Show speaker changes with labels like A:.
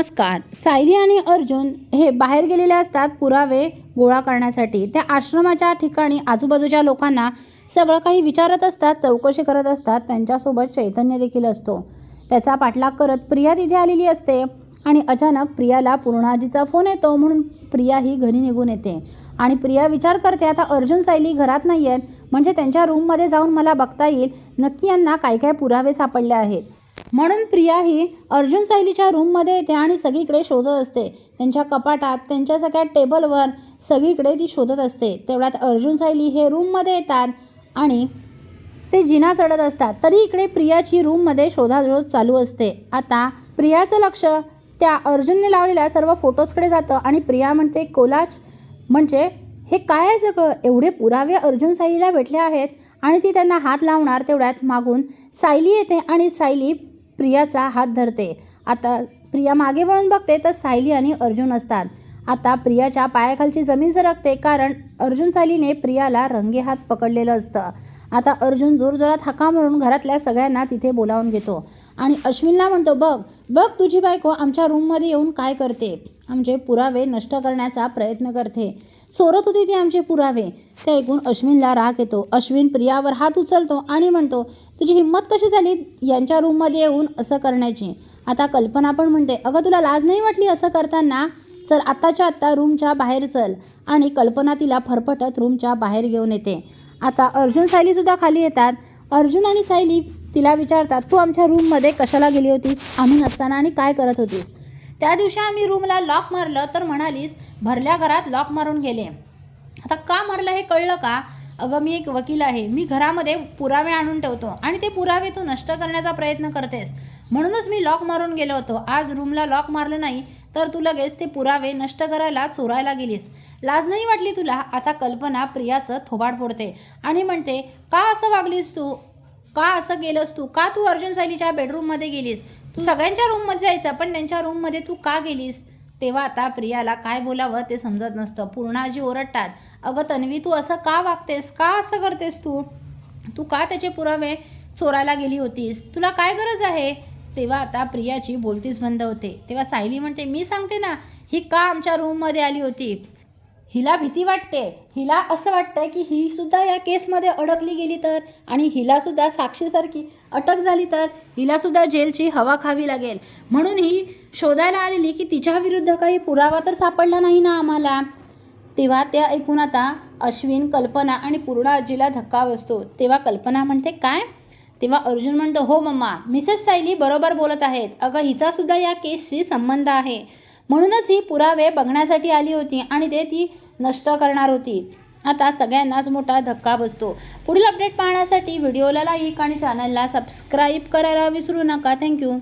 A: नमस्कार. सायली आणि अर्जुन हे बाहेर गेलेले असतात पुरावे गोळा करण्यासाठी. त्या आश्रमाच्या ठिकाणी आजूबाजूच्या लोकांना सगळं काही विचारत असतात चौकशी करत असतात त्यांच्यासोबत चैतन्य देखील असतो. त्याचा पाठलाग करत प्रिया तिथे आलेली असते आणि अचानक प्रियाला पूर्णाजीचा फोन येतो म्हणून प्रिया ही घरी निघून येते. आणि प्रिया विचार करते आता अर्जुन सायली घरात नाही आहेत म्हणजे त्यांच्या रूममध्ये जाऊन मला बघता येईल. नक्की यांना काय काय पुरावे सापडले आहेत? म्हणून प्रिया ही अर्जुन सायलीच्या रूममध्ये येते आणि सगळीकडे शोधत असते. त्यांच्या कपाटात त्यांच्या सगळ्या टेबलवर सगळीकडे ती शोधत असते. तेवढ्यात अर्जुन सायली हे रूममध्ये येतात आणि ते जिना चढत असतात. तरी इकडे प्रियाची रूममध्ये शोधाशोध चालू असते. आता प्रियाचं लक्ष त्या अर्जुनने लावलेल्या सर्व फोटोजकडे जातं आणि प्रिया म्हणते कोलाज म्हणजे हे काय आहे सगळं? एवढे पुरावे अर्जुन सायलीला भेटले आहेत आणि ती त्यांना हात लावणार तेवढ्यात मागून सायली येते आणि सायली प्रियाचा हात धरते. आता प्रिया मागे वळून बघते तर सायली आणि अर्जुन असतात. आता प्रियाच्या पायाखालची जमीन सरकते कारण अर्जुन सायलीने प्रियाला रंगे हात पकडलेलं असतं. आता अर्जुन जोरजोरात हाका मारून घरातल्या सगळ्यांना तिथे बोलावून घेतो. आणि अश्विनला म्हणतो बघ बघ तुझी बायको आमच्या रूममध्ये येऊन काय करते? आमचे पुरावे नष्ट करण्याचा प्रयत्न करते. चोरत होती ती आमचे पुरावे. ते ऐकून अश्विनला राग येतो. अश्विन प्रियावर हात उचलतो आणि म्हणतो तुझी हिंमत कशी झाली यांच्या रूममध्ये येऊन असं करण्याची? आता कल्पना पण म्हणते अगं तुला लाज नाही वाटली असं करताना? चल आत्ताच्या आत्ता रूमच्या बाहेर चल. आणि कल्पना तिला फरफटत रूमच्या बाहेर घेऊन येते. आता अर्जुन सायलीसुद्धा खाली येतात. अर्जुन आणि सायली तिला विचारतात तू आमच्या रूममध्ये कशाला गेली होतीस? आम्ही नसताना आणि काय करत होतीस? त्या दिवशी आम्ही रूमला लॉक मारलं तर म्हणालीस भरल्या घरात लॉक मारून गेले. आता का मारलं हे कळलं का? अगं मी एक वकील आहे. मी घरामध्ये पुरावे आणून ठेवतो आणि ते पुरावे तू नष्ट करण्याचा प्रयत्न करतेस. म्हणूनच मी लॉक मारून गेलो होतो. आज रूमला लॉक मारलं नाही तर तू लगेच ते पुरावे नष्ट करायला चोरायला गेलीस. लाज नाही वाटली तुला? आता कल्पना प्रियाचं थोबाड फोडते आणि म्हणते का असं वागलीस तू? का असं गेलंस तू? का तू अर्जुन सायलीच्या बेडरूममध्ये गेलीस? तू सगळ्यांच्या रूममध्ये जायचं पण त्यांच्या रूममध्ये तू का गेलीस? तेव्हा आता प्रियाला काय बोलावं ते समजत नसतं. पूर्णाजी ओरडतात अगं तन्वी तू असं का वागतेस? का असं करतेस तू? तू का त्याचे पुरावे चोरायला गेली होतीस? तुला काय गरज आहे? तेव्हा आता प्रियाची बोलतीच बंद होते. तेव्हा सायली म्हणते मी सांगते ना ही का आमच्या रूममध्ये आली होती? हिला भीती वाटते. हिला असं वाटतं की ही सुद्धा या केसमध्ये अडकली गेली तर आणि हिला सुद्धा साक्षीसारखी अटक झाली तर हिला सुद्धा जेलची हवा खावी लागेल. म्हणून ही शोधायला आलेली की तिच्या विरुद्ध काही पुरावा तर सापडला नाही ना आम्हाला. तेव्हा त्या ऐकून आता अश्विन कल्पना आणि पूर्ण आजीला धक्का बसतो. तेव्हा कल्पना म्हणते काय? तेव्हा अर्जुन म्हणतो हो मम्मा मिसेस सायली बरोबर बोलत आहेत. अगं हिचा सुद्धा या केसशी संबंध आहे. म्हणूनच ही पुरावे बघण्यासाठी आली होती आणि ते ती नष्ट करणार होती. आता सगळ्यांनाच मोठा धक्का बसतो. पुढील अपडेट पाहण्यासाठी व्हिडिओला लाईक आणि चॅनलला सबस्क्राईब करायला विसरू नका. थँक्यू